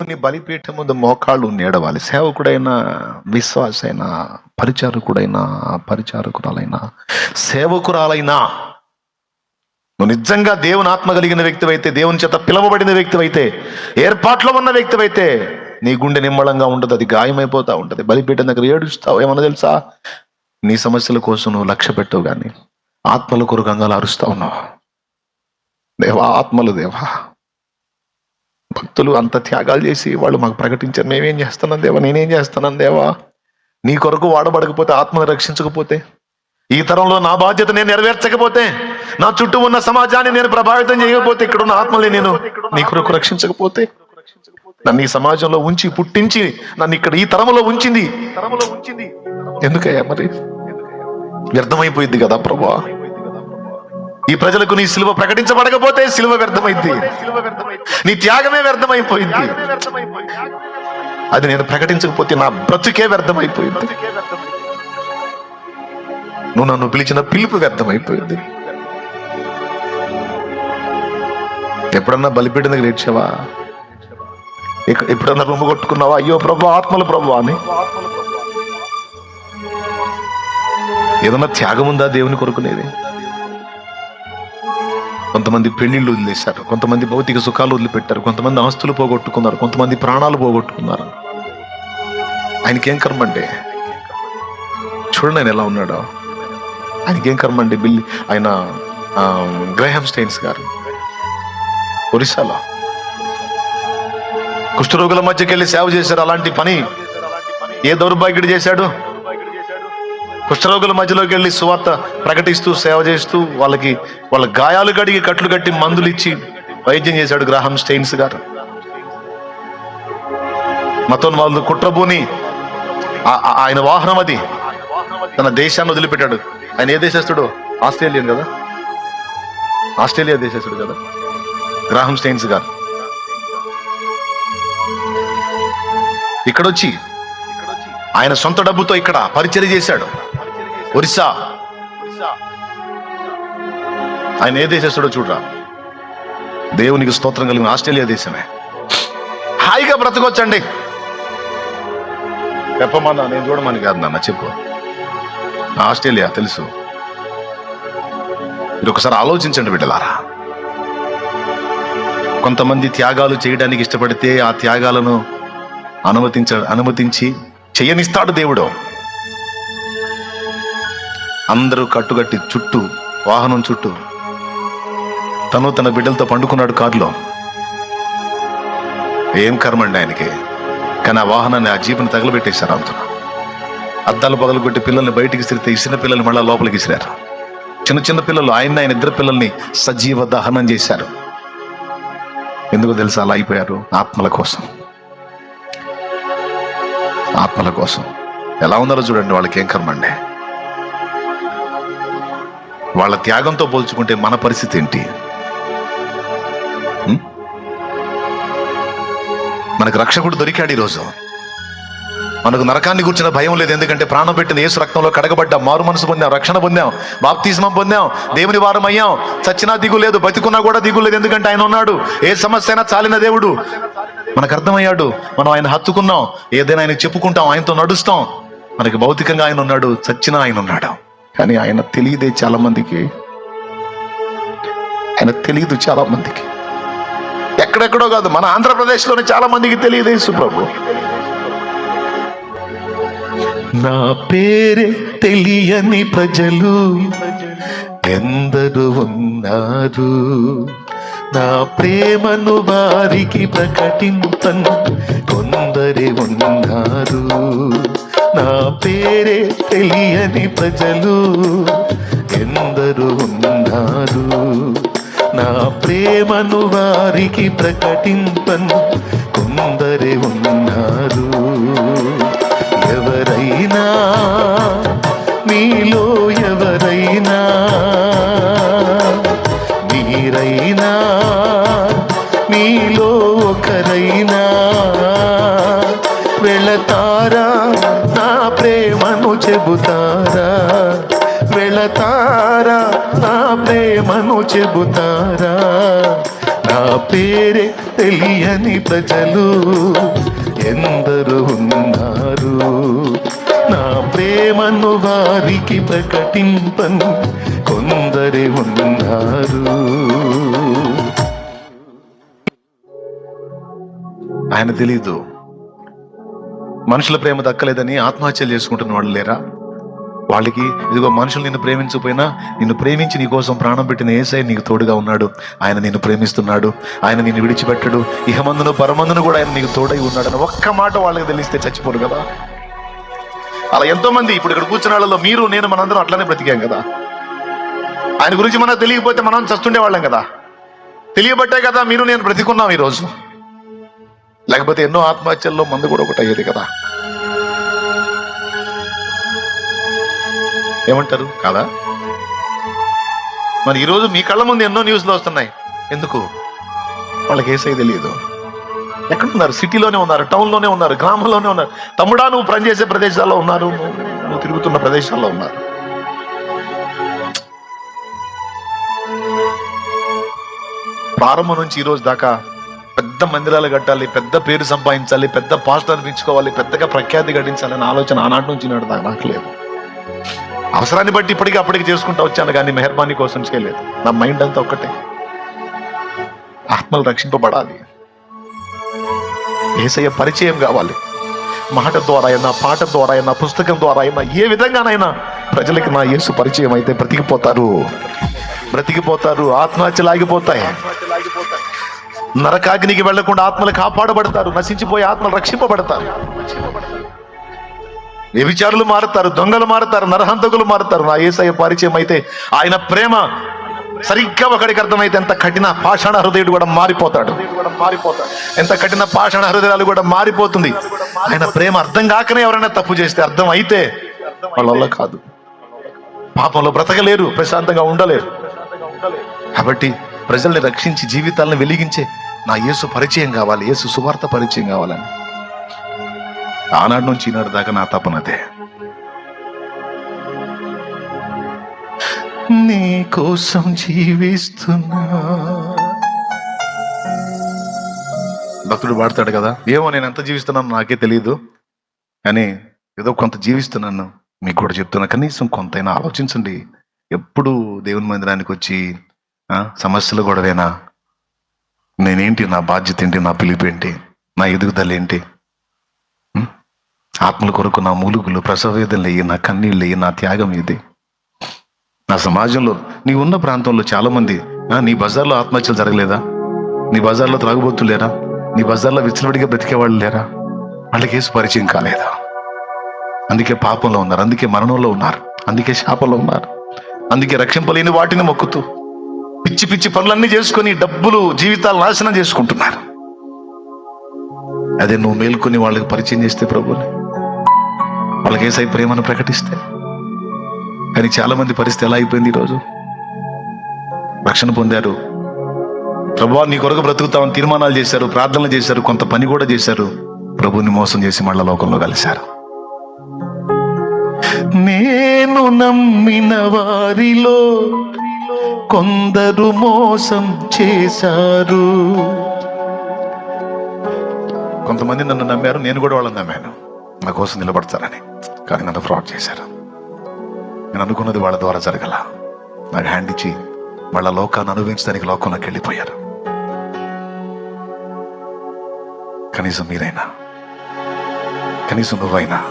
దేవుని బలిపీఠం ముందు మోకాళ్ళు నేడవాలి. సేవకుడైనా విశ్వాసైనా పరిచారకుడైనా పరిచారకురాలైనా సేవకురాలైనా నువ్వు నిజంగా దేవుని ఆత్మ కలిగిన వ్యక్తివైతే దేవుని చేత పిలవబడిన వ్యక్తివైతే ఏర్పాట్లో ఉన్న వ్యక్తివైతే నీ గుండె నిమ్మళంగా ఉండదు అది గాయమైపోతా ఉంటుంది. బలిపీఠం దగ్గర ఏడుస్తావు ఏమన్నా తెలుసా? నీ సమస్యల కోసం నువ్వు లక్ష్య పెట్టవు కానీ ఆత్మల కొరకు అంగాలు అరుస్తా ఉన్నావు. దేవా ఆత్మలు దేవా. భక్తులు అంత త్యాగాలు చేసి వాళ్ళు మాకు ప్రకటించారు. మేమేం చేస్తున్నాం దేవా? నేనేం చేస్తున్నాను దేవా? నీ కొరకు వాడబడకపోతే ఆత్మను రక్షించకపోతే ఈ తరంలో నా బాధ్యత నేను నెరవేర్చకపోతే నా చుట్టూ ఉన్న సమాజాన్ని నేను ప్రభావితం చేయకపోతే ఇక్కడ ఉన్న ఆత్మల్ని నేను నీ కొరకు రక్షించకపోతే నన్ను ఈ సమాజంలో ఉంచి పుట్టించి నన్ను ఇక్కడ ఈ తరములో ఉంచింది. తరములో ఉంచింది ఎందుకయ్యా మరి? వ్యర్థమైపోయింది కదా ప్రభా. ఈ ప్రజలకు నీ సిలువ ప్రకటించబడకపోతే సిలువ వ్యర్థమైంది. నీ త్యాగమే వ్యర్థమైపోయింది. అది నేను ప్రకటించకపోతే నా బ్రతుకే వ్యర్థమైపోయింది. నువ్వు నన్ను పిలిచిన పిలుపు వ్యర్థమైపోయింది. ఎప్పుడన్నా బలిపీఠం దగ్గర ఏడ్చావా? ఎప్పుడన్నా రొమ్ము కొట్టుకున్నావా? అయ్యో ప్రభు ఆత్మల ప్రభు అని. ఏదన్నా త్యాగం ఉందా దేవుని కొరకునేది? కొంతమంది పెళ్ళిళ్ళు వదిలేశారు కొంతమంది భౌతిక సుఖాలు వదిలిపెట్టారు కొంతమంది ఆస్తులు పోగొట్టుకున్నారు కొంతమంది ప్రాణాలు పోగొట్టుకున్నారు. ఆయనకేం కర్మ అంటే చూడండి ఆయన ఎలా ఉన్నాడో. ఆయనకేం కర్మ అండి? బిల్లి ఆయన గ్రహం గ్రహాం స్టైన్స్ గారు. ఒరిస్సాలో. కుష్ఠరోగుల మధ్యకెళ్ళి సేవ చేశారు అలాంటి పని. ఏ దౌర్భాగ్యుడు చేశాడు? కుష్ఠరోగుల మధ్యలోకి వెళ్ళి సువార్త ప్రకటిస్తూ సేవ చేస్తూ వాళ్ళకి వాళ్ళ గాయాలు కడిగి కట్లు కట్టి మందులు ఇచ్చి వైద్యం చేశాడు గ్రాహం స్టెయిన్స్ గారు. మతం వాళ్ళు కుట్రబూని ఆయన వాహనం అది. తన దేశాన్ని వదిలిపెట్టాడు. ఆయన ఏ దేశస్తుడు ఆస్ట్రేలియన్ కదా? ఆస్ట్రేలియా దేశస్తుడు కదా? గ్రాహం స్టెయిన్స్ గారు. ఇక్కడొచ్చి ఆయన సొంత డబ్బుతో ఇక్కడ పరిచయం చేశాడు. ఒరిస్సా. ఆయన ఏ దేశస్తుడో చూడరా. దేవునికి స్తోత్రం కలిగిన ఆస్ట్రేలియా దేశమే. హాయిగా బ్రతకొచ్చండి. చెప్పమన్నా నేను చూడమని కాదు నాన్న చెప్పు. ఆస్ట్రేలియా తెలుసు. మీరు ఒకసారి ఆలోచించండి బిడ్డలారా. కొంతమంది త్యాగాలు చేయడానికి ఇష్టపడితే ఆ త్యాగాలను అనుమతించ అనుమతించి చెయ్యనిస్తాడు దేవుడు. అందరూ కట్టుగట్టి చుట్టూ వాహనం చుట్టూ. తను తన బిడ్డలతో పండుకున్నాడు కారులో. ఏం కర్మండి ఆయనకి? కానీ ఆ వాహనాన్ని ఆ జీపుని తగలబెట్టేశారు అంత. అద్దాలు పగలు కొట్టి పిల్లల్ని బయటికి సిరితే ఇసిన పిల్లల్ని మళ్ళా లోపలికి ఇసిరారు చిన్న చిన్న పిల్లలు ఆయన ఆయన ఇద్దరు పిల్లల్ని సజీవ దహనం చేశారు. ఎందుకు తెలుసా అలా అయిపోయారు? ఆత్మల కోసం. ఆత్మల కోసం. ఎలా ఉన్నారో చూడండి వాళ్ళకి ఏం కర్మండి. వాళ్ళ త్యాగంతో పోల్చుకుంటే మన పరిస్థితి ఏంటి? మనకు రక్షకుడు దొరికాడు ఈరోజు. మనకు నరకాన్ని గుర్చిన భయం లేదు. ఎందుకంటే ప్రాణం పెట్టిన ఏసు రక్తంలో కడగబడ్డాం. మారు మనసు పొందాం రక్షణ పొందాం బాప్తిస్మం పొందాం దేవుని వారం అయ్యాం చచ్చినా దిగు లేదు బతికున్నా కూడా దిగు లేదు. ఎందుకంటే ఆయన ఉన్నాడు. ఏ సమస్య అయినా చాలిన దేవుడు. మనకు అర్థమయ్యాడు. మనం ఆయన హత్తుకున్నాం. ఏదైనా ఆయన చెప్పుకుంటాం. ఆయనతో నడుస్తాం. మనకి భౌతికంగా ఆయన ఉన్నాడు. చచ్చినా ఆయన ఉన్నాడు? కానీ ఆయన తెలియదే చాలా మందికి. ఆయన తెలియదు చాలా మందికి. ఎక్కడెక్కడో కాదు మన ఆంధ్రప్రదేశ్లోనే చాలా మందికి తెలియదు యేసుప్రభు నా పేరే తెలియని ప్రజలు ఎందరు ఉన్నారు. నా ప్రేమను వారికి ప్రకటింపన్ కొందరి ఉన్నారు. నా పేరే తెలియని ప్రజలు ఎందరు ఉన్నారు. నా ప్రేమను వారికి ప్రకటింపను కొందరే ఉన్నారు. ప్రేమను చెబుతారా? వెళతారా? నా ప్రేమను చెబుతారా? నా పేరే తెలియని ప్రజలు ఎందరు ఉన్నారు. నా ప్రేమను వారికి ప్రకటింపను కొందరి ఉన్నారు. ఆయన తెలీదు. మనుషుల ప్రేమ దక్కలేదని ఆత్మహత్యలు చేసుకుంటున్న వాళ్ళు లేరా? వాళ్ళకి ఇదిగో మనుషులు నిన్ను ప్రేమించకపోయినా నిన్ను ప్రేమించి నీ కోసం ప్రాణం పెట్టిన ఏసై నీకు తోడుగా ఉన్నాడు. ఆయన నిన్ను ప్రేమిస్తున్నాడు. ఆయన నిన్ను విడిచిపెట్టడు. ఇహమందును పరమందును కూడా ఆయన నీకు తోడై ఉన్నాడు అని ఒక్క మాట వాళ్ళకి తెలిస్తే చచ్చిపోరు కదా. అలా ఎంతో మంది ఇప్పుడు ఇక్కడ కూర్చున్న వాళ్ళలో మీరు నేను మనందరం అట్లానే బ్రతికాం కదా. ఆయన గురించి మనకు తెలియకపోతే మనం చస్తుండే వాళ్ళం కదా. తెలియబట్టే కదా మీరు నేను బ్రతికున్నాం ఈరోజు. లేకపోతే ఎన్నో ఆత్మహత్యల్లో మందు కూడా ఒకటి అయ్యేది కదా. ఏమంటారు? కాదా? మరి ఈరోజు మీ కళ్ళ ముందు ఎన్నో న్యూస్లు వస్తున్నాయి. ఎందుకు? వాళ్ళకి ఏసై తెలియదు. ఎక్కడున్నారు? సిటీలోనే ఉన్నారు టౌన్లోనే ఉన్నారు గ్రామంలోనే ఉన్నారు. తమ్ముడా నువ్వు పనిచేసే ప్రదేశాల్లో ఉన్నారు. నువ్వు తిరుగుతున్న ప్రదేశాల్లో ఉన్నారు. ప్రారంభం నుంచి ఈరోజు దాకా పెద్ద మందిరాలు కట్టాలి పెద్ద పేరు సంపాదించాలి పెద్ద పాస్టర్ అనిపించుకోవాలి పెద్దగా ప్రఖ్యాతి గడించాలని ఆలోచన ఆనాటి నుంచి నాడు నాకు లేదు. అవసరాన్ని బట్టి ఇప్పటికీ అప్పటికి చేసుకుంటూ వచ్చాను కానీ మెహర్బానీ కోసం చేయలేదు నా మైండ్ అంతా ఒక్కటే. ఆత్మలు రక్షింపబడాలి. ఏసయ్య పరిచయం కావాలి. మాట ద్వారా అయినా పాట ద్వారా అయినా పుస్తకం ద్వారా అయినా ఏ విధంగానైనా ప్రజలకి నా యేసు పరిచయం అయితే బ్రతికిపోతారు. బ్రతికిపోతారు. ఆత్మహత్యలు ఆగిపోతాయి నరకాగ్నికి వెళ్ళకుండా ఆత్మలు కాపాడబడతారు నశించిపోయే ఆత్మలు రక్షింపబడతారు. వ్యభిచారులు మారుతారు దొంగలు మారుతారు నరహంతకులు మారుతారు. నా ఏసయ్య పరిచయం అయితే ఆయన ప్రేమ సరిగ్గా ఒకడికి అర్థమైతే ఎంత కఠిన పాషాణ హృదయుడు కూడా మారిపోతాడు. మారిపోతాడు ఎంత కఠిన పాషాణ హృదయాలు కూడా మారిపోతుంది. ఆయన ప్రేమ అర్థం కాకనే ఎవరైనా తప్పు చేస్తే అర్థం అయితే వాళ్ళ కాదు. పాపంలో బ్రతకలేరు ప్రశాంతంగా ఉండలేరు. కాబట్టి ప్రజల్ని రక్షించి జీవితాలను వెలిగించే నా యేసు పరిచయం కావాలి యేసు సువార్త పరిచయం కావాలని. ఆనాడు నుంచి ఈనాడు దాకా నా తపనదే నీ కోసం జీవిస్తున్నా. భక్తుడు పాడతాడు కదా ఏమో నేను ఎంత జీవిస్తున్నాను నాకే తెలియదు కానీ ఏదో కొంత జీవిస్తున్నాను మీకు కూడా చెప్తున్నా కనీసం కొంతైనా ఆలోచించండి. ఎప్పుడు దేవుని మందిరానికి వచ్చి సమస్యలు సమస్యలు గొడవేనా? నేనేంటి నా బాధ్యత ఏంటి నా పిలుపు ఏంటి నా ఎదుగుదల ఏంటి? ఆత్మల కొరకు నా మూలుగులు ప్రసవ అయ్యి నా కన్నీళ్ళు అయ్యి నా త్యాగం ఇది నా సమాజంలో నీ ఉన్న ప్రాంతంలో చాలా మంది నీ బజార్లో ఆత్మహత్యలు జరగలేదా? నీ బజార్లో త్రాగుబోతులు లేరా? నీ బజార్లో విచ్చలవిడిగా బ్రతికేవాళ్ళు లేరా? వాళ్ళకి ఏసు పరిచయం కాలేదా? అందుకే పాపంలో ఉన్నారు అందుకే మరణంలో ఉన్నారు అందుకే శాపంలో ఉన్నారు అందుకే రక్షింపలేని వాటిని మొక్కుతూ పిచ్చి పిచ్చి పనులన్నీ చేసుకొని డబ్బులు జీవితాలు నాశనం చేసుకుంటున్నారు. అదే నువ్వు మేల్కొని వాళ్ళకి పరిచయం చేస్తే ప్రభుని వాళ్ళకి ఏసై ప్రేమను ప్రకటిస్తే. కానీ చాలా మంది పరిస్థితి ఎలా అయిపోయింది ఈరోజు? రక్షణ పొందారు. ప్రభు నీ కొరకు బ్రతుకుతామని తీర్మానాలు చేశారు ప్రార్థనలు చేశారు కొంత పని కూడా చేశారు. ప్రభుని మోసం చేసి మళ్ళా లోకంలో కలిశారు. నేను నమ్మిన వారిలో కొందరు మోసం చేశారు. కొంతమంది నన్ను నమ్మారు నేను కూడా వాళ్ళని నమ్మాను. నా కోసం నిలబడతారని. కానీ నన్ను ఫ్రాడ్ చేశారు. నేను అనుకున్నది వాళ్ళ ద్వారా జరగల. నాకు హ్యాండ్ ఇచ్చి వాళ్ళ లోకాన్ని అనుభవించడానికి లోకంలోకి వెళ్ళిపోయారు. కనీసం మీరైనా కనీసం నువ్వైనా